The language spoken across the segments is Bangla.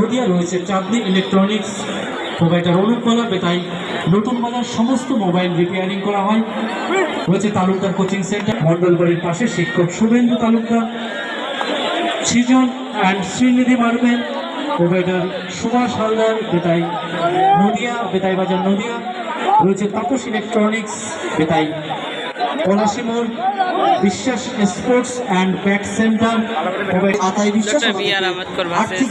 নদিয়া রয়েছে চাঁদনি ইলেকট্রনিক্স প্রোভাইডার অনুপমালা বেতাই নতুন বাজার সমস্ত মোবাইল রিপেয়ারিং করা হয়। রয়েছে তালুকদার কোচিং সেন্টার মণ্ডলবাড়ির পাশে শিক্ষক Shubhendu Talukdar Srijan and Shrinidhi marble provider Subhash Haldar Betai Nadia Betai Bazar Nadia. রয়েছে তাপস ইলেকট্রনিক্স বেতাই। পলাশিমোড় বিশ্বাস স্পোর্টস অ্যান্ড ব্যাট সেন্টার আতাই বিশ্বাস আম্বেদকর ভার্সেস আর্থিক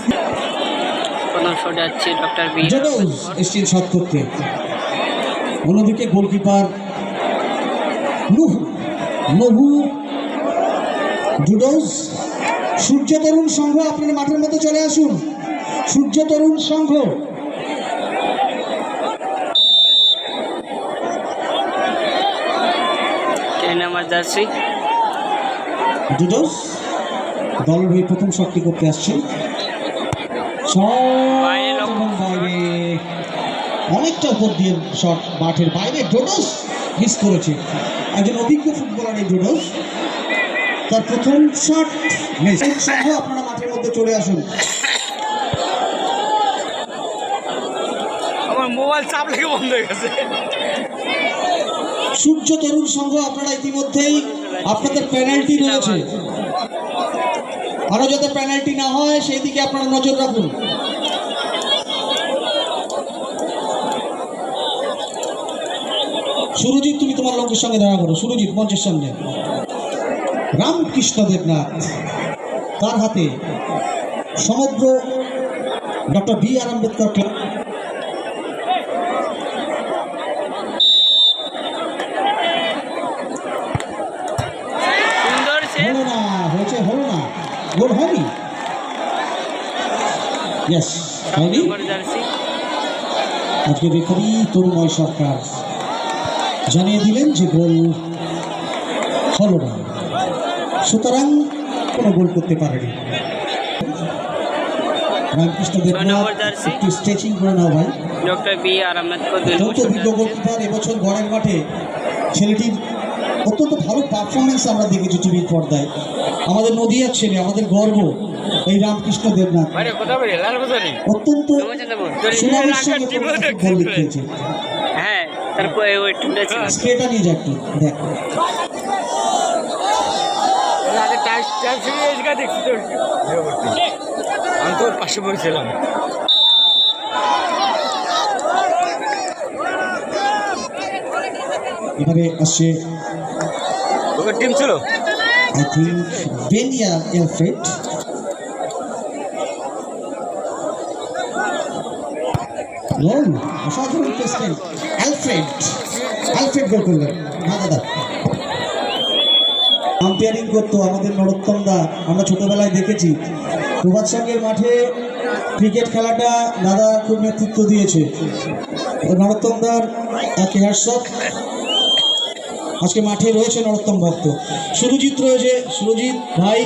প্রথম শটে যাচ্ছে ডক্টর বি এসছেন শট করতে। অন্যদিকে গোলকিপার নুহু সূর্য তরুণ সংঘ আপনার মাঠের মধ্যে চলে আসুন। সূর্য তরুণ সংঘ। জার্সি? জুডোজ দলের হয়ে প্রথম শক্তি করতে আসছেন বাইরে অনেকটা উপর দিয়ে শট মাঠের বাইরে ডোডোস মিস করেছে। একজন অভিজ্ঞ ফুটবলার এই ডোডোস। তার প্রথম শট মিস আপনারা মাঠের মধ্যে চলে আসুন। আমার মোবাইল চাপ লেগে বন্ধ হয়ে গেছে। সূর্য তরুণ সংঘ আপনারা ইতিমধ্যেই আপনাদের পেনাল্টি রয়েছে। আরও যাতে পেনাল্টি না হয় সেই দিকে আপনারা নজর রাখুন। সুরজিৎ তুমি তোমার লোকের সঙ্গে দেখা করো। সুরজিৎ মঞ্চের সামনে। রামকৃষ্ণ দেবনাথ তার হাতে সমগ্র doctor B R Ambedkar club. হলো না হয়েছে হলো না। গোল হয়নি? হয়নি? আজকে রেফারি তরুণময় সরকার। জানিয়ে দিলেন যে গোল হলো না। সুতরাং কোনো গোল করতে পারেনি। রামকৃষ্ণ দেবনাথ নম্বর একটু স্ট্রেচিং করে নাও ভাই। ডক্টর বি আর আম্বেদকর দুই অত্যন্ত অভিজ্ঞ গোলকিপার এবছর মাঠে ছেলেটির অত্যন্ত ভালো পারফরমেন্স আমরা দেখেছি টিভির পর্দায়। আমাদের নদীয়ার ছেলে আমাদের গর্ব এই রামকৃষ্ণ দেবনাথ। অত্যন্ত সুনামের সঙ্গে তারপর ওই টুটা ছিল। স্প্রেটা নিয়ে যা একটু দেখ। আগে টাইস টাইস এসে দেখছি তো আমি তোর পাশে বসেছিলাম। এবারে আসছে টিম ছিল? আই থিঙ্ক বেনিয়া এলফ্রেড গোল অসাধারণ পেসমেন্ট অ্যালফ্রেড অ্যালফ্রেড গোল করলেন না দাদা আম্পায়ারিং করতো আমাদের নরোত্তম দা আমরা ছোটবেলায় দেখেছি। প্রভাত সঙ্গের মাঠে ক্রিকেট খেলাটা দাদা খুব নেতৃত্ব দিয়েছে। নরোত্তম দার এক হ্যাটসঅপ আজকে মাঠে রয়েছে নরোত্তম ভক্ত। সুরজিৎ রয়েছে। সুরজিৎ ভাই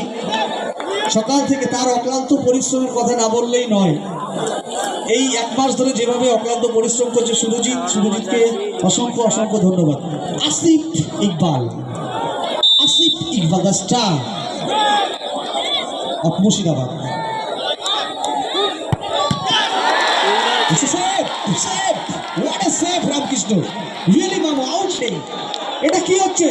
সকাল থেকে তার অক্লান্ত পরিশ্রমের কথা না বললেই নয়। এই এক মাস ধরে যেভাবে অক্লান্ত পরিশ্রম করছে সুরজিৎ, সুরজিৎকে অসংখ্য অসংখ্য ধন্যবাদ। Asif Iqbal. Asif Iqbal, the star of Murshidabad. Ramakrishna. Really মামা আউট এটা কি হচ্ছে?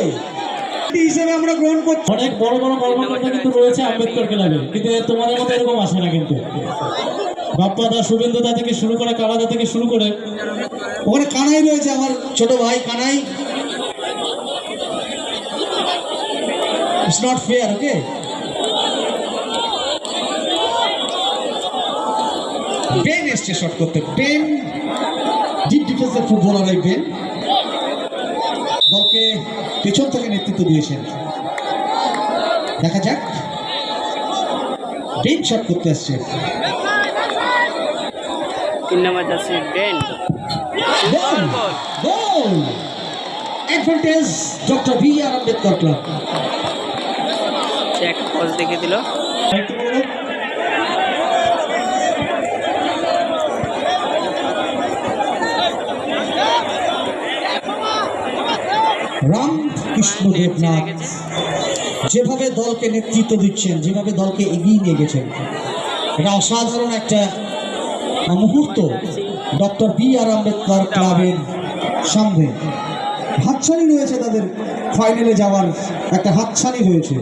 হিসেবে আমরা গ্রহণ করছি। অনেক বড় বড় কর্মকর্তা কিন্তু রয়েছে আম্বেদকর ক্লাবে। কিন্তু তোমাদের মতো এরকম আসে না কিন্তু। বাপ্পা দা শুভেন্দু দা থেকে শুরু করে কালাদা থেকে শুরু করে ওখানে কানাই রয়েছে আমার ছোট ভাই Kanai. It's not fair okay Ben এসছে শট করতে। বেন ডিপ ডিফেন্সের ফুটবলার এই বেন পেছন থেকে নেতৃত্ব দিয়েছেন। দেখা যাক। বেন শট করতে আসছে। Advantage doctor B R Ambedkar club check pose দেখে দিল একটু বলো রামকৃষ্ণ দেবনাথ, যেভাবে দলকে নেতৃত্ব দিচ্ছেন, যেভাবে দলকে এগিয়ে নিয়ে গেছেন, এটা অসাধারণ একটা মুহূর্ত ডক্টর বি আর আম্বেদকর ক্লাবের সামনে। হাতছানি রয়েছে তাদের, ফাইনালে যাওয়ার একটা হাতছানি রয়েছে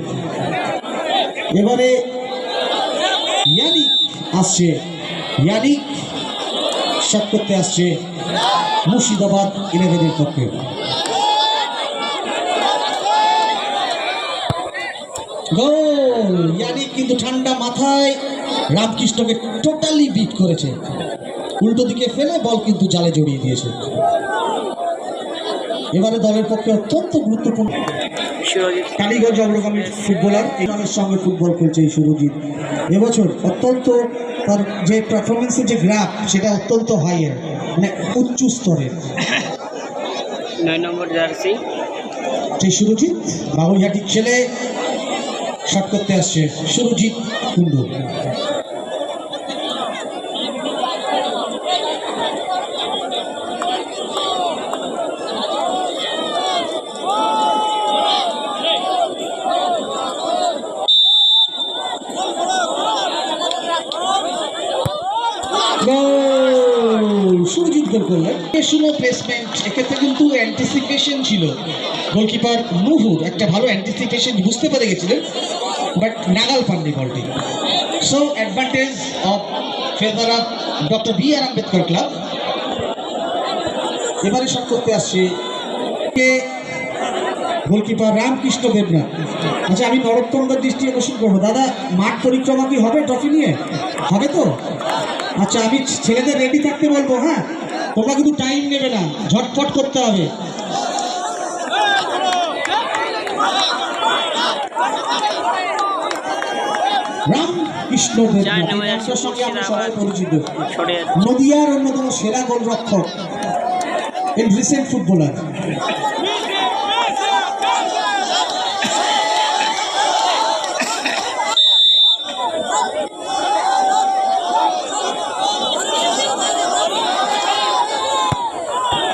এবারে ইয়ানিক আসছে, ইয়ানিক করতে আসছে মুর্শিদাবাদ ইলেভেনের পক্ষে। গোল! ইয়ানিক কিন্তু ঠান্ডা মাথায় রামকৃষ্ণকে টোটালি বিট করেছে। উল্টো দিকে ফেলে বল কিন্তু জালে জড়িয়ে দিয়েছে। এবারে দলের পক্ষে অত্যন্ত গুরুত্বপূর্ণ। কালীগঞ্জ অগ্রগামী ফুটবলার এই নামের সঙ্গে ফুটবল খেলছে এই সুরজিৎ এবছর অত্যন্ত তার যে পারফরমেন্সের যে গ্রাফ সেটা অত্যন্ত হাইয়ের মানে উচ্চ স্তরের নয় নম্বর জার্সি। সেই সুরজিৎ বাবুইহাটি ছেলে শট করতে আসছে সুরজিৎ কুন্ডু কিন্তু ছিল। গোলকিপার মুহুর একটা ভালো অ্যান্টিসিপেশন বুঝতে পেরে গেছিলেন। বাট নাগাল পাননি বলটি so advantage of favour of doctor B R Ambedkar club এবারে শট করতে আসছে কে? গোলকিপার রামকৃষ্ণ দেবনাথ। আচ্ছা আমি নরোত্তমদার দৃষ্টি আকর্ষণ করব। দাদা, মাঠ পরিক্রমা কি হবে ট্রফি নিয়ে? হবে তো? আচ্ছা আমি ছেলেদের রেডি থাকতে বলব হ্যাঁ? তোমরা কিন্তু টাইম নেবে না। ঝটফট করতে হবে। রামকৃষ্ণ চার দেবনাথ নম্বর সঙ্গে আমরা সবাই পরিচিত। সরে নদিয়ার অন্যতম সেরা গোলরক্ষক ইন রিসেন্ট ফুটবলার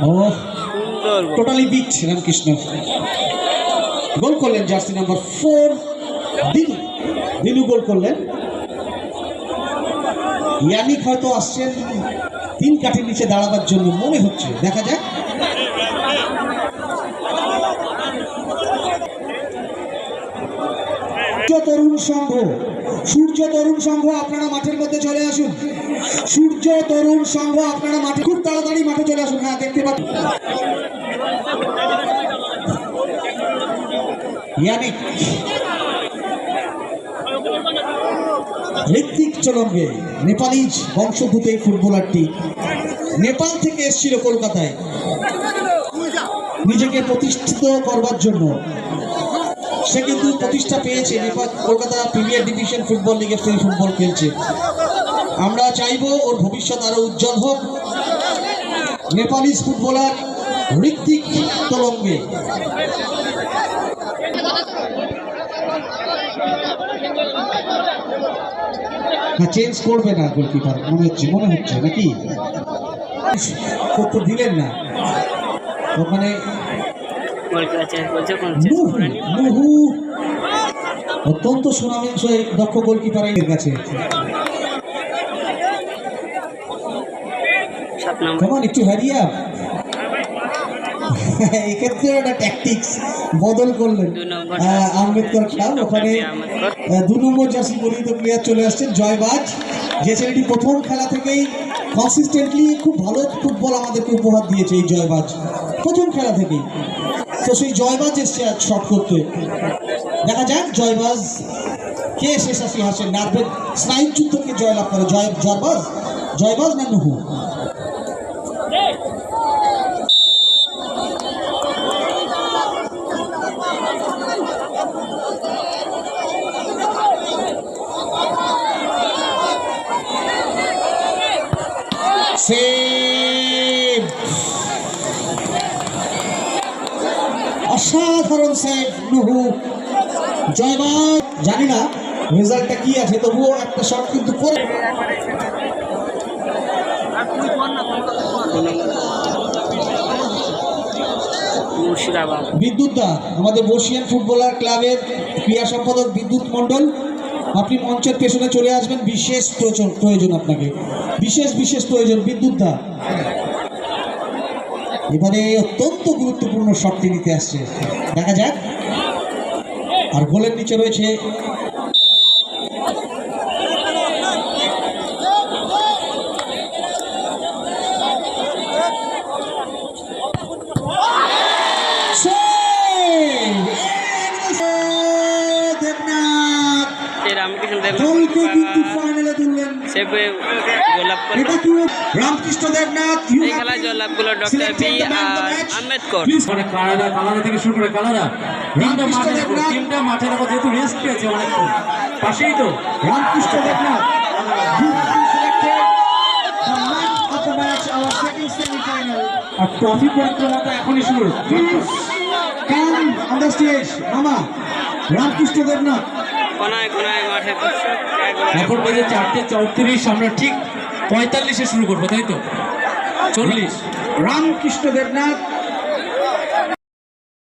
ও সুন্দর goal. Totally beat Ramakrishna. Goal করলেন jersey number four, Dinu. Dinu goal করলেন। ইয়ানিক হয়তো আসছেন তিন কাঠের নিচে দাঁড়াবার জন্য, মনে হচ্ছে। দেখা যাক। তরুণ সংঘ, সূর্য তরুণ সংঘ আপনারা মাঠের মধ্যে চলে আসুন। সূর্য তরুণ সংঘ আপনারা মাঠে খুব তাড়াতাড়ি মাঠে চলে আসুন। হ্যাঁ দেখতে পাচ্ছেন। ইয়ানিক ঋত্বিক চলম্বে নেপালি বংশোদ্ভূত এই ফুটবলারটি নেপাল থেকে এসেছিল কলকাতায়। নিজেকে প্রতিষ্ঠিত করবার জন্য। সে কিন্তু প্রতিষ্ঠা পেয়েছে, Nepal, Kolkata premier division football লিগে সেই ফুটবল খেলছে। আমরা চাইব ওর ভবিষ্যৎ আরও উজ্জ্বল হোক। নেপালি ফুটবলার ঋত্বিক তলঙ্গে। না চেঞ্জ করবে না গোলকিপার মনে হচ্ছে মনে হচ্ছে নাকি? করতে দিলেন না। ওখানে গোলকিপার অত্যন্ত সুনামের সে দক্ষ গোলকিপারের কাছে। সাত একটু হারিয়া এক্ষেত্রে একটা ট্যাকটিক্স বদল করলেন দুই আম্বেদকর ক্লাব ওখানে দু নম্বর জার্সি পরিহিত প্লেয়ার চলে আসছেন জয়বাজ। যে ছেলেটি প্রথম খেলা থেকেই কনসিস্টেন্টলি খুব ভালো ফুটবল আমাদেরকে উপহার দিয়েছে এই জয়বাজ। প্রথম খেলা থেকেই। তো সেই জয়বাজ এসছে আজ শট করতে। দেখা যাক জয়বাজ কে শেষ আসি হাসেন নার্ভের স্নায়ুযুদ্ধ কে জয়লাভ করে। জয় জয়বাজ? জয়বাজ না নুহু? সেভ অসাধারণ সেভ নুহু। জয়বাদ জানি না রেজাল্টটা কি আছে তবুও একটা শট কিন্তু করে বিদ্যুৎ দা আমাদের বর্ষিয়ান ফুটবলার ক্লাবের ক্রীড়া সম্পাদক বিদ্যুৎ মণ্ডল। আপনি মঞ্চের পেছনে চলে আসবেন, বিশেষ প্রয়োজন প্রয়োজন আপনাকে। বিশেষ বিশেষ প্রয়োজন, বিদ্যুৎ দা। এবারে অত্যন্ত গুরুত্বপূর্ণ শটটি নিতে আসছে। দেখা যাক। আর গোলের নিচে রয়েছে রামকৃষ্ণ দেব দলকে কিন্তু ফাইনালে তুললেন সে গোলাপ করল এটা কি? রামকৃষ্ণ দেবনাথ এই খেলায় জয়লাভ করল ডক্টর বি আর আম্বেদকর। মানে কানাডা কানাডা থেকে শুরু করে কানাডা তিনটা মাঠের উপর তিনটা মাঠের উপর যেহেতু রেস্ট পেয়েছে অনেকক্ষণ পাশেই তো। রামকৃষ্ণ দেবনাথ আর ট্রফি এখনই শুরু। মামা। রামকৃষ্ণ দেবনাথ। এখন বাজে চারটে চৌত্রিশ আমরা ঠিক পঁয়তাল্লিশে শুরু করব তাই তো? চল্লিশ। রামকৃষ্ণ দেবনাথ